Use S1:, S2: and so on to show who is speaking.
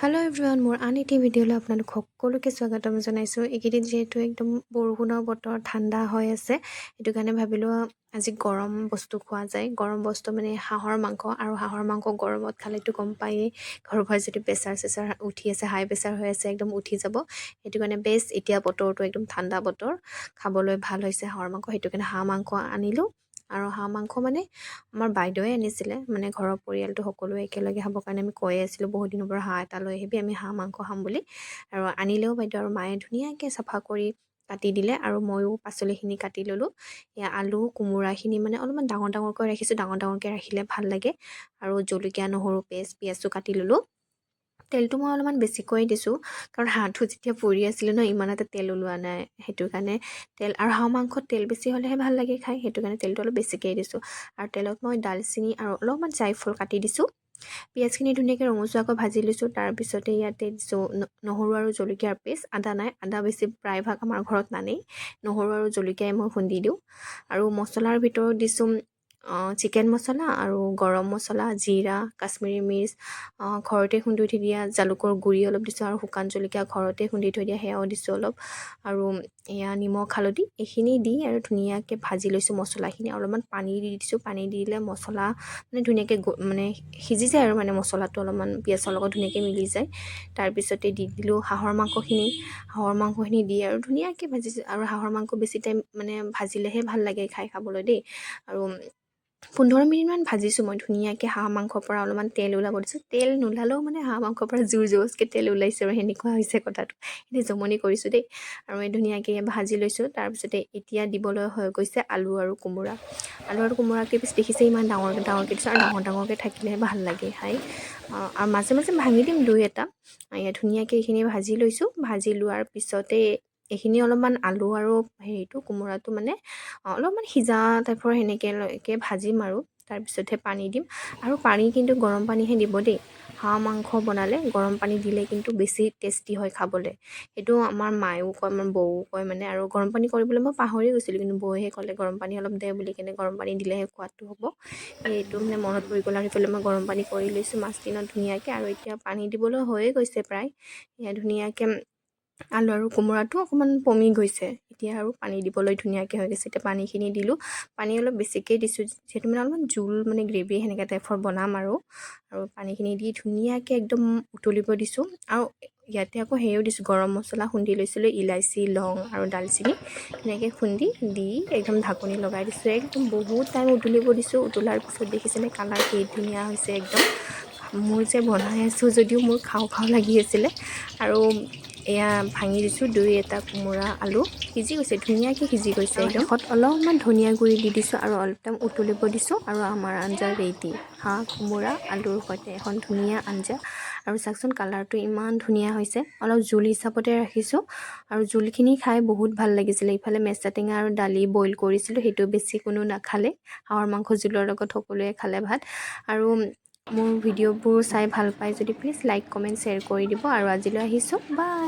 S1: Hello everyone মোৰ আন এটি ভিডিঅ'লৈ আপোনালোক সকলোকে স্বাগতম জনাইছোঁ। এইকেইদিন যিহেতু একদম বৰষুণৰ বতৰ ঠাণ্ডা হৈ আছে সেইটো কাৰণে ভাবিলোঁ আজি গৰম বস্তু খোৱা যায়। গৰম বস্তু মানে হাঁহৰ মাংস আৰু হাঁহৰ মাংস গৰমত খালেতো গম পায়েই। ঘৰৰ যদি প্ৰেছাৰ চেছাৰ উঠি আছে হাই প্ৰেছাৰ হৈ আছে একদম উঠি যাব। সেইটো কাৰণে বেষ্ট এতিয়া বতৰটো একদম ঠাণ্ডা বতৰ। খাবলৈ ভাল হৈছে হাঁহৰ মাংস সেইটো কাৰণে হাঁহ মাংস আনিলোঁ। আৰু হাঁহ মাংস মানে আমাৰ বাইদেৱে আনিছিলে। মানে ঘৰৰ পৰিয়ালটো সকলোৱে একেলগে খাবৰ কাৰণে আমি কৈয়ে আছিলোঁ বহুত দিনৰ পৰা হাঁহ এটা লৈ আহিবি আমি হাঁহ মাংস খাম বুলি। আৰু আনিলেও বাইদেউ আৰু মায়ে ধুনীয়াকৈ চাফা কৰি কাটি দিলে আৰু ময়ো পাচলিখিনি কাটি ল'লোঁ। এয়া আলু কোমোৰাখিনি মানে অলপমান ডাঙৰ ডাঙৰকৈ ৰাখিছোঁ ডাঙৰ ডাঙৰকৈ ৰাখিলে ভাল লাগে। আৰু জলকীয়া নহৰু পেষ্ট পিঁয়াজটো কাটি ল'লোঁ। তেলটো মই অলপমান বেছিকৈ দিছোঁ। কাৰণ হাঁহটো যেতিয়া পৰি আছিলে ন ইমান এটা তেল ওলোৱা নাই, সেইটো কাৰণে তেল আৰু হাঁহ মাংসত তেল বেছি হ'লেহে ভালো লাগে খাই, সেইটো কাৰণে তেলটো অলপ বেছিকৈ দিছোঁ। আৰু তেলত মই ডালচিনি আৰু অলপমান জাইফল কাটি দিছোঁ। পিঁয়াজখিনি ধুনীয়াকৈ ৰঙচুৱাকৈ ভাজি লৈছোঁ, তাৰপিছতে ইয়াতে দিছোঁ নহৰু আৰু জলকীয়াৰ পেষ্ট, আদা নাই, আদা বেছি প্ৰায়ভাগ আমাৰ ঘৰত নানেই। নহৰু আৰু জলকীয়াই মই খুন্দি দিওঁ। আৰু মছলাৰ ভিতৰত দিছোঁ চিকেন মছলা আৰু গৰম মছলা জিৰা কাশ্মীৰী মিৰ্চ ঘৰতে খুন্দি থৈ দিয়া জালুকৰ গুড়ি অলপ দিছোঁ আৰু শুকান জলকীয়া ঘৰতে খুন্দি থৈ দিয়া সেয়াও দিছোঁ অলপ। আৰু এয়া নিমখ হালধি এইখিনি দি আৰু ধুনীয়াকৈ ভাজি লৈছোঁ মছলাখিনি। অলপমান পানী দি দিছোঁ পানী দি দিলে মছলা মানে ধুনীয়াকৈ মানে সিজি যায় আৰু মানে মছলাটো অলপমান পিঁয়াজৰ লগত ধুনীয়াকৈ মিলি যায়। তাৰপিছতে দি দিলোঁ হাঁহৰ মাংসখিনি। হাঁহৰ মাংসখিনি দি আৰু ধুনীয়াকৈ ভাজিছোঁ। আৰু হাঁহৰ মাংস বেছি টাইম মানে ভাজিলেহে ভাল লাগে খাই খাবলৈ দেই। আৰু পোন্ধৰ মিনিটমান ভাজিছোঁ মই ধুনীয়াকৈ হাঁহ মাংসৰ পৰা অলপমান তেল ওলাব দিছোঁ। তেল নোলালেও মানে হাঁহ মাংসৰ পৰা জোৰ জবজকৈ তেল ওলাইছে আৰু সেনেকুৱা হৈছে কথাটো। এতিয়া জমনি কৰিছোঁ দেই আৰু এই ধুনীয়াকৈ ভাজি লৈছোঁ। তাৰপিছতে এতিয়া দিবলৈ হৈ গৈছে আলু আৰু কোমোৰা। আলু আৰু কোমোৰাকে পিছ দেখিছে ইমান ডাঙৰ ডাঙৰকৈ দিছোঁ আৰু ডাঙৰ ডাঙৰকৈ থাকিলেহে ভাল লাগে খাই। আৰু মাজে মাজে ভাঙি দিম দুই এটা। ধুনীয়াকৈ এইখিনি ভাজি লৈছোঁ। ভাজি লোৱাৰ পিছতে এইখিনি অলপমান আলু আৰু হেৰিটো কোমোৰাটো মানে অলপমান সিজা টাইপৰ সেনেকৈ ভাজিম আৰু। তাৰপিছতহে পানী দিম। আৰু পানী কিন্তু গৰম পানীহে দিব দেই। হাঁহ মাংস বনালে গৰম পানী দিলে কিন্তু বেছি টেষ্টি হয় খাবলৈ। সেইটো আমাৰ মায়েও কয় আমাৰ বৌও কয় মানে। আৰু গৰম পানী কৰিবলৈ মই পাহৰি গৈছিলোঁ কিন্তু বৌহে ক'লে গৰম পানী অলপ দে বুলি কেনে গৰম পানী দিলেহে সোৱাদটো হ'ব। সেইটো মানে মনত পৰি গ'ল আৰু সেইফালে মই গৰম পানী কৰি লৈছোঁ মাছ দিনত ধুনীয়াকৈ। আৰু এতিয়া পানী দিবলৈ হৈয়ে গৈছে প্ৰায়। ধুনীয়াকৈ আলু আৰু কোমোৰাটো অকণমান পমি গৈছে। এতিয়া আৰু পানী দিবলৈ ধুনীয়াকৈ হৈ গৈছে। এতিয়া পানীখিনি দিলোঁ। পানী অলপ বেছিকৈ দিছোঁ। যিহেতু মানে অলপমান জোল মানে গ্ৰেভি সেনেকৈ টাইপৰ বনাম আৰু। আৰু পানীখিনি দি ধুনীয়াকৈ একদম উতলিব দিছোঁ। আৰু ইয়াতে আকৌ সেয়াও দিছোঁ। গৰম মছলা খুন্দি লৈছিলোঁ। ইলাচি লং আৰু ডালচিনি ধুনীয়াকৈ খুন্দি দি একদম ঢাকনি লগাই দিছোঁ। একদম বহুত টাইম উতলিব দিছোঁ। উতলাৰ পিছত দেখিছেনে কালাৰ কি ধুনীয়া হৈছে একদম। মোৰ যে বনাই আছোঁ যদিও মোৰ খাওঁ খাওঁ লাগি আছিলে। আৰু এয়া ভাঙি দিছোঁ দুই এটা কোমোৰা আলু। সিজি গৈছে ধুনীয়াকৈ সিজি গৈছে একদম। শেষত অলপমান ধনিয়া গুড়ি দি দিছোঁ আৰু অলপ টাইম উতলিব দিছোঁ আৰু আমাৰ আঞ্জা ৰেডি হাঁহ কোমোৰা আলুৰ সৈতে এখন ধুনীয়া আঞ্জা। আৰু চাওকচোন কালাৰটো ইমান ধুনীয়া হৈছে। অলপ জোল হিচাপতে ৰাখিছোঁ। আৰু জোলখিনি খাই বহুত ভাল লাগিছিলে। ইফালে মেষ্টা টেঙা আৰু দালি বইল কৰিছিলোঁ সেইটো বেছি কোনো নাখালে। হাঁহৰ মাংস জোলৰ লগত সকলোৱে খালে ভাত। আৰু মোৰ ভিডিঅ'বোৰ চাই ভাল পায় যদি প্লিজ লাইক কমেণ্ট শ্বেয়াৰ কৰি দিব। আৰু আজিলৈ আহিছোঁ। বাই